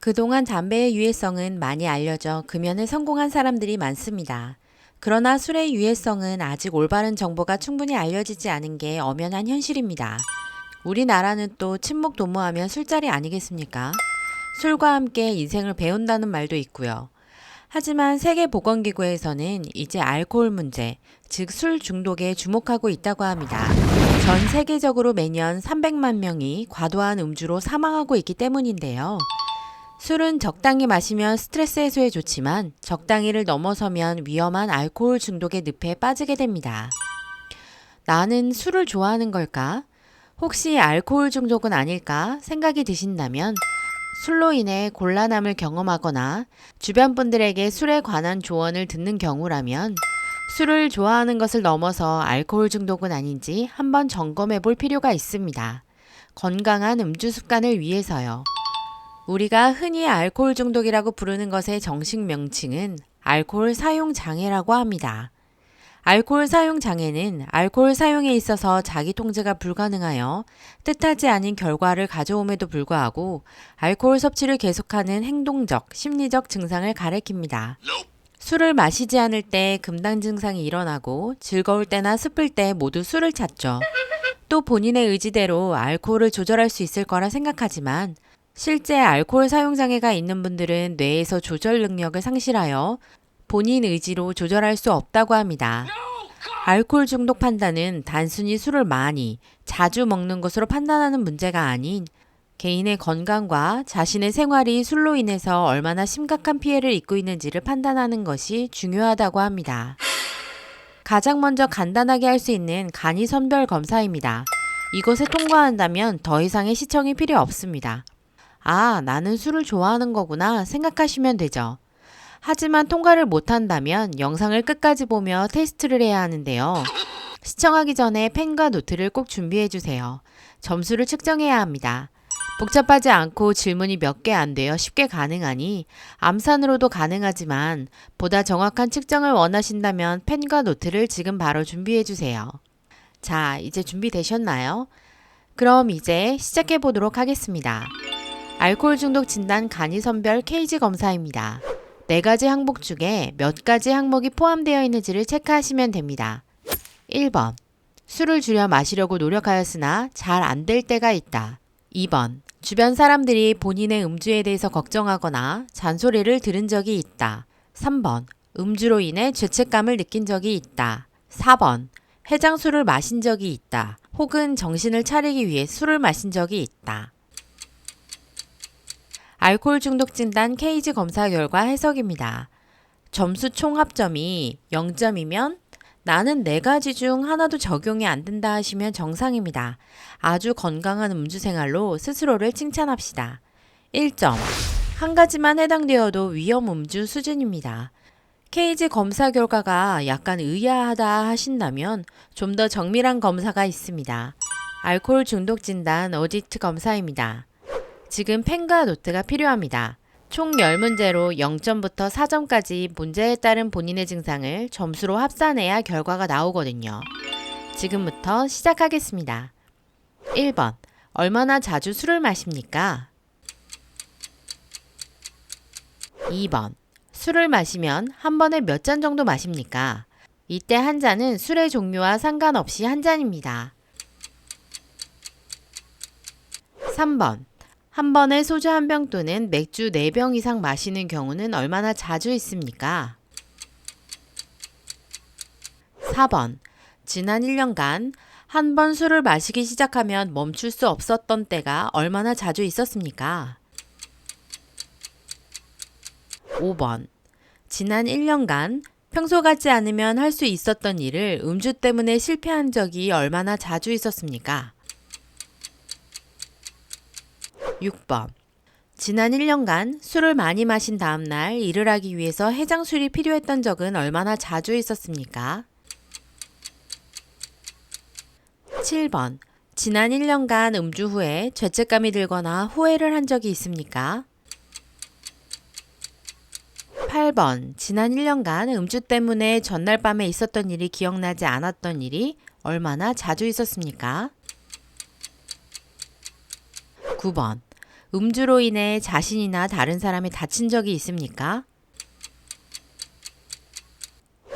그동안 담배의 유해성은 많이 알려져 금연에 성공한 사람들이 많습니다. 그러나 술의 유해성은 아직 올바른 정보가 충분히 알려지지 않은 게 엄연한 현실입니다. 우리나라는 또 친목 도모하면 술자리 아니겠습니까? 술과 함께 인생을 배운다는 말도 있고요. 하지만 세계보건기구에서는 이제 알코올 문제, 즉 술 중독에 주목하고 있다고 합니다. 전 세계적으로 매년 300만 명이 과도한 음주로 사망하고 있기 때문인데요. 술은 적당히 마시면 스트레스 해소에 좋지만 적당히를 넘어서면 위험한 알코올 중독의 늪에 빠지게 됩니다. 나는 술을 좋아하는 걸까? 혹시 알코올 중독은 아닐까 생각이 드신다면 술로 인해 곤란함을 경험하거나 주변 분들에게 술에 관한 조언을 듣는 경우라면 술을 좋아하는 것을 넘어서 알코올 중독은 아닌지 한번 점검해 볼 필요가 있습니다. 건강한 음주 습관을 위해서요. 우리가 흔히 알코올 중독이라고 부르는 것의 정식 명칭은 알코올 사용 장애라고 합니다. 알코올 사용 장애는 알코올 사용에 있어서 자기 통제가 불가능하여 뜻하지 않은 결과를 가져옴에도 불구하고 알코올 섭취를 계속하는 행동적, 심리적 증상을 가리킵니다. 술을 마시지 않을 때 금단 증상이 일어나고 즐거울 때나 슬플 때 모두 술을 찾죠. 또 본인의 의지대로 알코올을 조절할 수 있을 거라 생각하지만 실제 알코올 사용 장애가 있는 분들은 뇌에서 조절 능력을 상실하여 본인 의지로 조절할 수 없다고 합니다. 알코올 중독 판단은 단순히 술을 많이, 자주 먹는 것으로 판단하는 문제가 아닌 개인의 건강과 자신의 생활이 술로 인해서 얼마나 심각한 피해를 입고 있는지를 판단하는 것이 중요하다고 합니다. 가장 먼저 간단하게 할 수 있는 간이 선별 검사입니다. 이것에 통과한다면 더 이상의 시청이 필요 없습니다. 아, 나는 술을 좋아하는 거구나 생각하시면 되죠. 하지만 통과를 못한다면 영상을 끝까지 보며 테스트를 해야 하는데요. 시청하기 전에 펜과 노트를 꼭 준비해 주세요. 점수를 측정해야 합니다. 복잡하지 않고 질문이 몇 개 안 되어 쉽게 가능하니 암산으로도 가능하지만 보다 정확한 측정을 원하신다면 펜과 노트를 지금 바로 준비해 주세요. 자, 이제 준비되셨나요? 그럼 이제 시작해 보도록 하겠습니다. 알코올 중독 진단 간이 선별 케이지 검사입니다. 네 가지 항목 중에 몇 가지 항목이 포함되어 있는지를 체크하시면 됩니다. 1번. 술을 줄여 마시려고 노력하였으나 잘 안 될 때가 있다. 2번. 주변 사람들이 본인의 음주에 대해서 걱정하거나 잔소리를 들은 적이 있다. 3번. 음주로 인해 죄책감을 느낀 적이 있다. 4번. 해장술을 마신 적이 있다. 혹은 정신을 차리기 위해 술을 마신 적이 있다. 알코올 중독 진단 케이지 검사 결과 해석입니다. 점수 총 합점이 0점이면 나는 네 가지 중 하나도 적용이 안 된다 하시면 정상입니다. 아주 건강한 음주 생활로 스스로를 칭찬합시다. 1점. 한 가지만 해당되어도 위험 음주 수준입니다. 케이지 검사 결과가 약간 의아하다 하신다면 좀 더 정밀한 검사가 있습니다. 알코올 중독 진단 어디트 검사입니다. 지금 펜과 노트가 필요합니다. 총 10문제로 0점부터 4점까지 문제에 따른 본인의 증상을 점수로 합산해야 결과가 나오거든요. 지금부터 시작하겠습니다. 1번. 얼마나 자주 술을 마십니까? 2번. 술을 마시면 한 번에 몇 잔 정도 마십니까? 이때 한 잔은 술의 종류와 상관없이 한 잔입니다. 3번. 한 번에 소주 한 병 또는 맥주 4병 이상 마시는 경우는 얼마나 자주 있습니까? 4번. 지난 1년간 한 번 술을 마시기 시작하면 멈출 수 없었던 때가 얼마나 자주 있었습니까? 5번. 지난 1년간 평소 같지 않으면 할 수 있었던 일을 음주 때문에 실패한 적이 얼마나 자주 있었습니까? 6번. 지난 1년간 술을 많이 마신 다음 날 일을 하기 위해서 해장술이 필요했던 적은 얼마나 자주 있었습니까? 7번. 지난 1년간 음주 후에 죄책감이 들거나 후회를 한 적이 있습니까? 8번. 지난 1년간 음주 때문에 전날 밤에 있었던 일이 기억나지 않았던 일이 얼마나 자주 있었습니까? 9번. 음주로 인해 자신이나 다른 사람이 다친 적이 있습니까?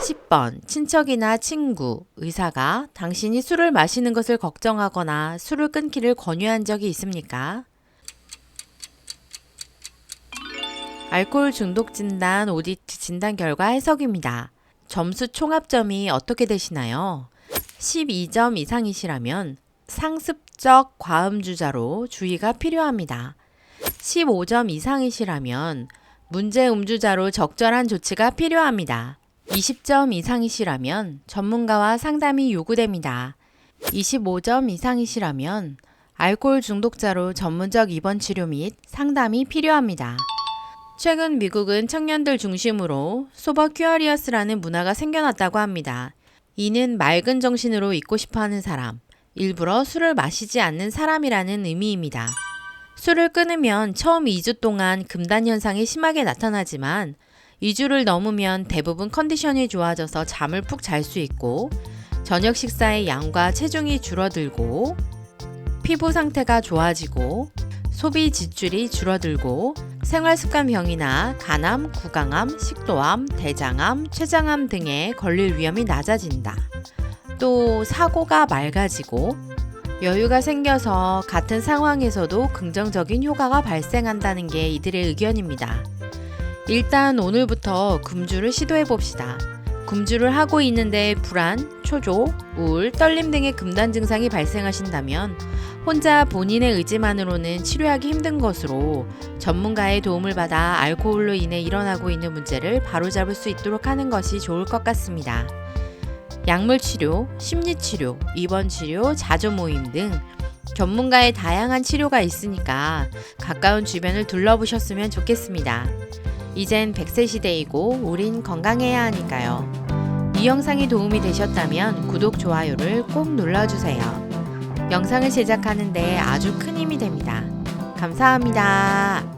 10번. 친척이나 친구, 의사가 당신이 술을 마시는 것을 걱정하거나 술을 끊기를 권유한 적이 있습니까? 알코올 중독 진단 오디트 진단 결과 해석입니다. 점수 총합점이 어떻게 되시나요? 12점 이상이시라면 상습적 과음주자로 주의가 필요합니다. 15점 이상이시라면 문제 음주자로 적절한 조치가 필요합니다. 20점 이상이시라면 전문가와 상담이 요구됩니다. 25점 이상이시라면 알코올 중독자로 전문적 입원 치료 및 상담이 필요합니다. 최근 미국은 청년들 중심으로 소버 큐어리어스라는 문화가 생겨났다고 합니다. 이는 맑은 정신으로 있고 싶어 하는 사람, 일부러 술을 마시지 않는 사람이라는 의미입니다. 술을 끊으면 처음 2주 동안 금단 현상이 심하게 나타나지만 2주를 넘으면 대부분 컨디션이 좋아져서 잠을 푹 잘 수 있고 저녁 식사의 양과 체중이 줄어들고 피부 상태가 좋아지고 소비 지출이 줄어들고 생활 습관 병이나 간암, 구강암, 식도암, 대장암, 췌장암 등에 걸릴 위험이 낮아진다. 또 사고가 맑아지고 여유가 생겨서 같은 상황에서도 긍정적인 효과가 발생한다는 게 이들의 의견입니다. 일단 오늘부터 금주를 시도해 봅시다. 금주를 하고 있는데 불안, 초조, 우울, 떨림 등의 금단 증상이 발생하신다면 혼자 본인의 의지만으로는 치료하기 힘든 것으로 전문가의 도움을 받아 알코올로 인해 일어나고 있는 문제를 바로잡을 수 있도록 하는 것이 좋을 것 같습니다. 약물 치료, 심리 치료, 입원 치료, 자조 모임 등 전문가의 다양한 치료가 있으니까 가까운 주변을 둘러보셨으면 좋겠습니다. 이젠 100세 시대이고 우린 건강해야 하니까요. 이 영상이 도움이 되셨다면 구독, 좋아요를 꼭 눌러주세요. 영상을 제작하는데 아주 큰 힘이 됩니다. 감사합니다.